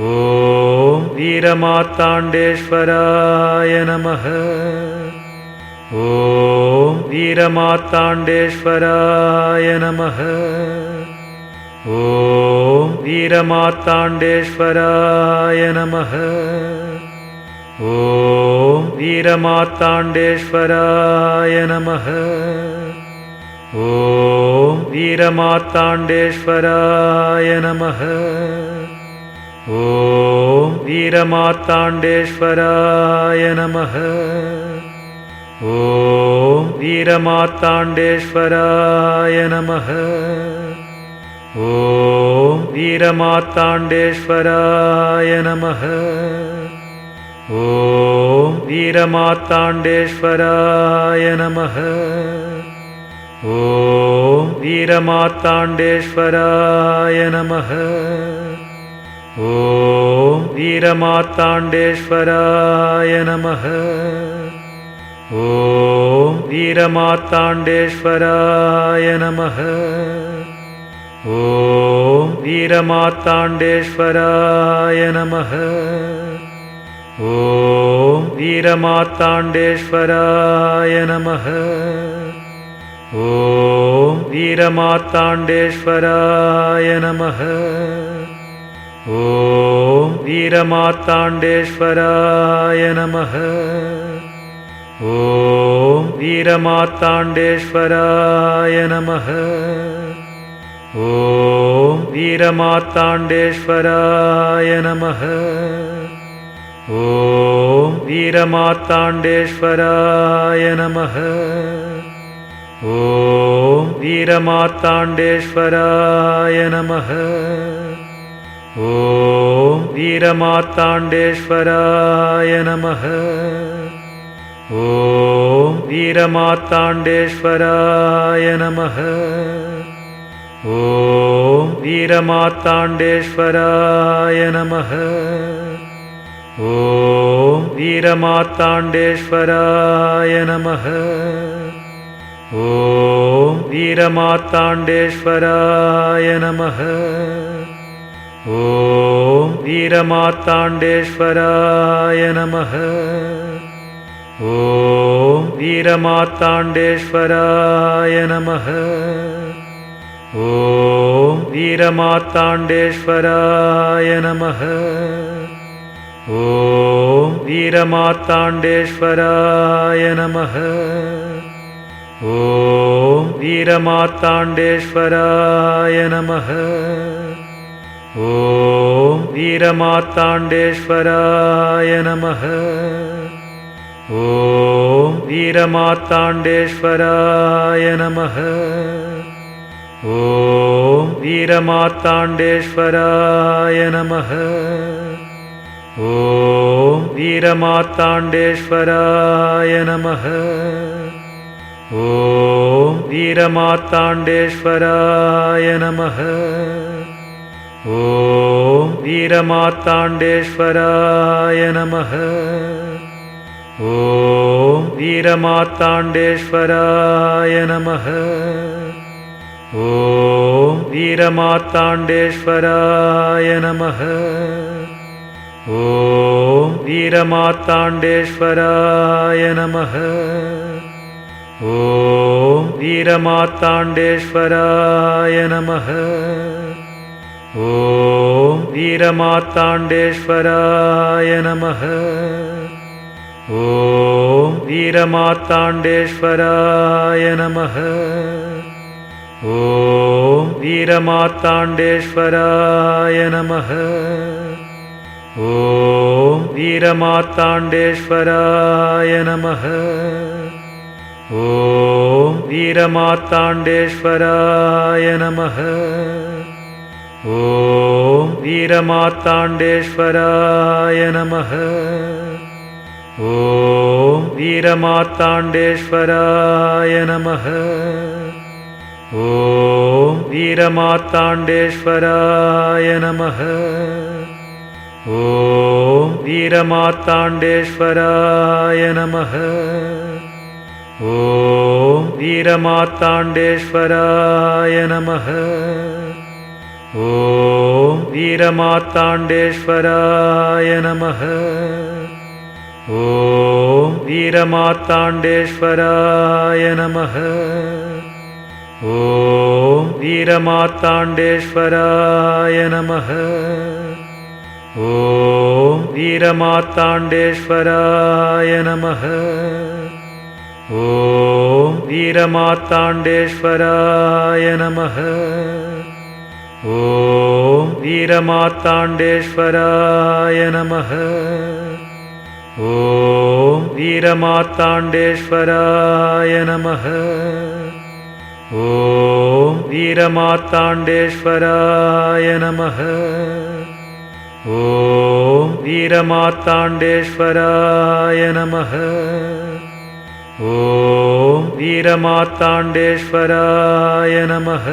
ॐ वीरमार्ताण्डेश्वराय नमः। ॐ वीरमार्ताण्डेश्वराय नमः। ॐ वीरमार्ताण्डेश्वराय नमः। ॐ वीरमार्ताण्डेश्वराय नमः। ॐ वीरमार्ताण्डेश्वराय नमः ॐ वीरमार्ताण्डेश्वराय नमः। ॐ वीरमार्ताण्डेश्वराय नमः। ॐ वीरमार्ताण्डेश्वराय नमः। ॐ वीरमार्ताण्डेश्वराय नमः। ॐ वीरमार्ताण्डेश्वराय नमः ॐ वीरमार्ताण्डेश्वराय नमः। ॐ वीरमार्ताण्डेश्वराय नमः। ॐ वीरमार्ताण्डेश्वराय नमः। ॐ वीरमार्ताण्डेश्वराय नमः। ॐ वीरमार्ताण्डेश्वराय नमः ॐ वीरमार्ताण्डेश्वराय नमः। ॐ वीरमार्ताण्डेश्वराय नमः। ॐ वीरमार्ताण्डेश्वराय नमः। ॐ वीरमार्ताण्डेश्वराय नमः। ॐ वीरमार्ताण्डेश्वराय नमः ॐ वीरमार्ताण्डेश्वराय नमः। ॐ वीरमार्ताण्डेश्वराय नमः। ॐ वीरमार्ताण्डेश्वराय नमः। ॐ वीरमार्ताण्डेश्वराय नमः। ॐ वीरमार्ताण्डेश्वराय नमः ॐ वीरमार्ताण्डेश्वराय नमः। ॐ वीरमार्ताण्डेश्वराय नमः। ॐ वीरमार्ताण्डेश्वराय नमः। ॐ वीरमार्ताण्डेश्वराय नमः। ॐ वीरमार्ताण्डेश्वराय नमः ॐ वीरमार्ताण्डेश्वराय नमः। ॐ वीरमार्ताण्डेश्वराय नमः। ॐ वीरमार्ताण्डेश्वराय नमः। ॐ वीरमार्ताण्डेश्वराय नमः। ॐ वीरमार्ताण्डेश्वराय नमः ॐ वीरमार्ताण्डेश्वराय नमः। ॐ वीरमार्ताण्डेश्वराय नमः। ॐ वीरमार्ताण्डेश्वराय नमः। ॐ वीरमार्ताण्डेश्वराय नमः। ॐ वीरमार्ताण्डेश्वराय नमः ॐ वीरमार्ताण्डेश्वराय नमः। ॐ वीरमार्ताण्डेश्वराय नमः। ॐ वीरमार्ताण्डेश्वराय नमः। ॐ वीरमार्ताण्डेश्वराय नमः। ॐ वीरमार्ताण्डेश्वराय नमः ॐ वीरमार्ताण्डेश्वराय नमः। ॐ वीरमार्ताण्डेश्वराय नमः। ॐ वीरमार्ताण्डेश्वराय नमः। ॐ वीरमार्ताण्डेश्वराय नमः। ॐ वीरमार्ताण्डेश्वराय नमः ॐ वीरमार्ताण्डेश्वराय नमः। ॐ वीरमार्ताण्डेश्वराय नमः। ॐ वीरमार्ताण्डेश्वराय नमः। ॐ वीरमार्ताण्डेश्वराय नमः। ॐ वीरमार्ताण्डेश्वराय नमः ॐ वीरमार्ताण्डेश्वराय नमः। ॐ वीरमार्ताण्डेश्वराय नमः। ॐ वीरमार्ताण्डेश्वराय नमः। ॐ वीरमार्ताण्डेश्वराय नमः। ॐ वीरमार्ताण्डेश्वराय नमः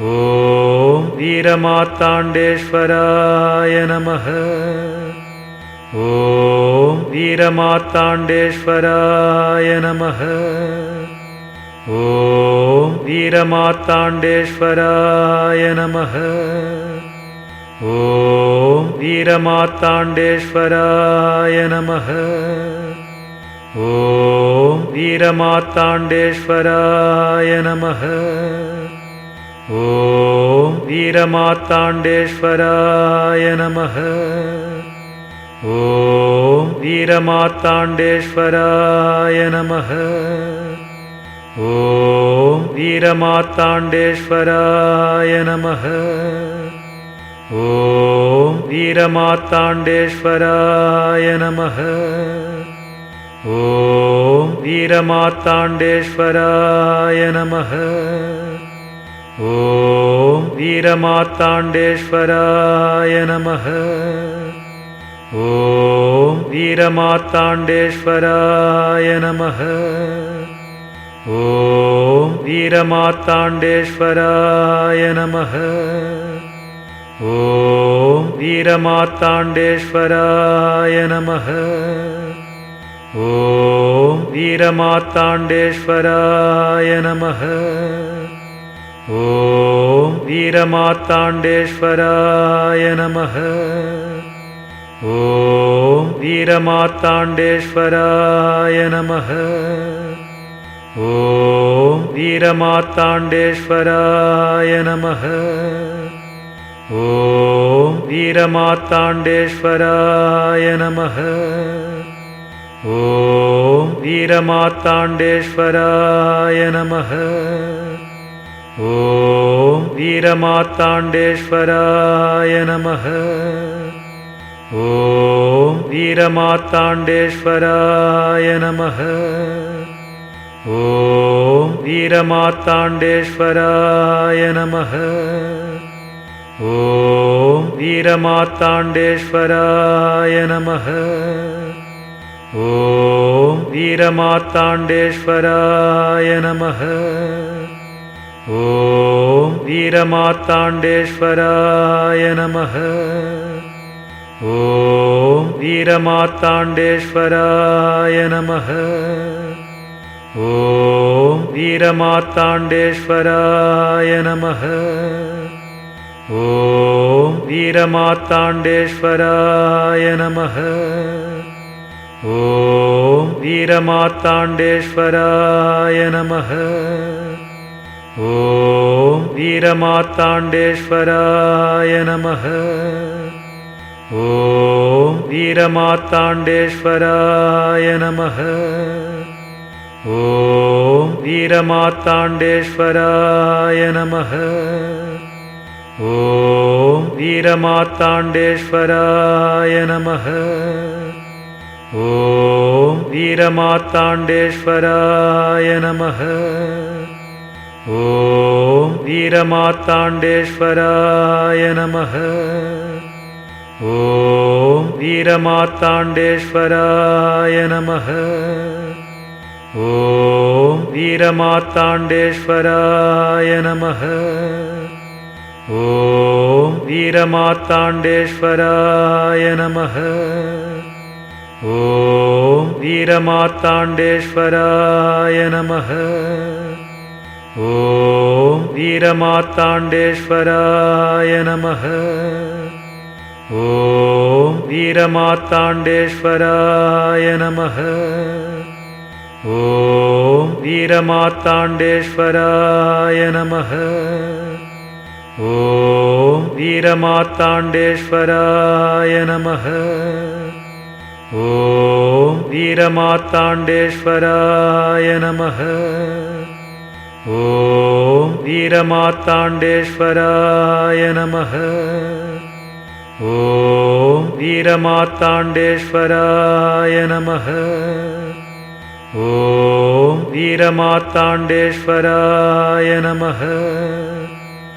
ॐ वीरमार्ताण्डेश्वराय नमः। ॐ वीरमार्ताण्डेश्वराय नमः। ॐ वीरमार्ताण्डेश्वराय नमः। ॐ वीरमार्ताण्डेश्वराय नमः। ॐ वीरमार्ताण्डेश्वराय नमः ॐ वीरमार्ताण्डेश्वराय नमः। ॐ वीरमार्ताण्डेश्वराय नमः। ॐ वीरमार्ताण्डेश्वराय नमः। ॐ वीरमार्ताण्डेश्वराय नमः। ॐ वीरमार्ताण्डेश्वराय नमः ॐ वीरमार्ताण्डेश्वराय नमः। ॐ वीरमार्ताण्डेश्वराय नमः। ॐ वीरमार्ताण्डेश्वराय नमः। ॐ वीरमार्ताण्डेश्वराय नमः। ॐ वीरमार्ताण्डेश्वराय नमः ॐ वीरमार्ताण्डेश्वराय नमः। ॐ वीरमार्ताण्डेश्वराय नमः। ॐ वीरमार्ताण्डेश्वराय नमः। ॐ वीरमार्ताण्डेश्वराय नमः। ॐ वीरमार्ताण्डेश्वराय नमः ॐ वीरमार्ताण्डेश्वराय नमः। ॐ वीरमार्ताण्डेश्वराय नमः। ॐ वीरमार्ताण्डेश्वराय नमः। ॐ वीरमार्ताण्डेश्वराय नमः। ॐ वीरमार्ताण्डेश्वराय नमः ॐ वीरमार्ताण्डेश्वराय नमः। ॐ वीरमार्ताण्डेश्वराय नमः। ॐ वीरमार्ताण्डेश्वराय नमः। ॐ वीरमार्ताण्डेश्वराय नमः। ॐ वीरमार्ताण्डेश्वराय नमः ॐ वीरमार्ताण्डेश्वराय नमः। ॐ वीरमार्ताण्डेश्वराय नमः। ॐ वीरमार्ताण्डेश्वराय नमः। ॐ वीरमार्ताण्डेश्वराय नमः। ॐ वीरमार्ताण्डेश्वराय नमः ॐ वीरमार्ताण्डेश्वराय नमः। ॐ वीरमार्ताण्डेश्वराय नमः। ॐ वीरमार्ताण्डेश्वराय नमः। ॐ वीरमार्ताण्डेश्वराय नमः। ॐ वीरमार्ताण्डेश्वराय नमः ॐ वीरमार्ताण्डेश्वराय नमः। ॐ वीरमार्ताण्डेश्वराय नमः। ॐ वीरमार्ताण्डेश्वराय नमः। ॐ वीरमार्ताण्डेश्वराय नमः। ॐ वीरमार्ताण्डेश्वराय नमः ॐ वीरमार्ताण्डेश्वराय नमः। ॐ वीरमार्ताण्डेश्वराय नमः। ॐ वीरमार्ताण्डेश्वराय नमः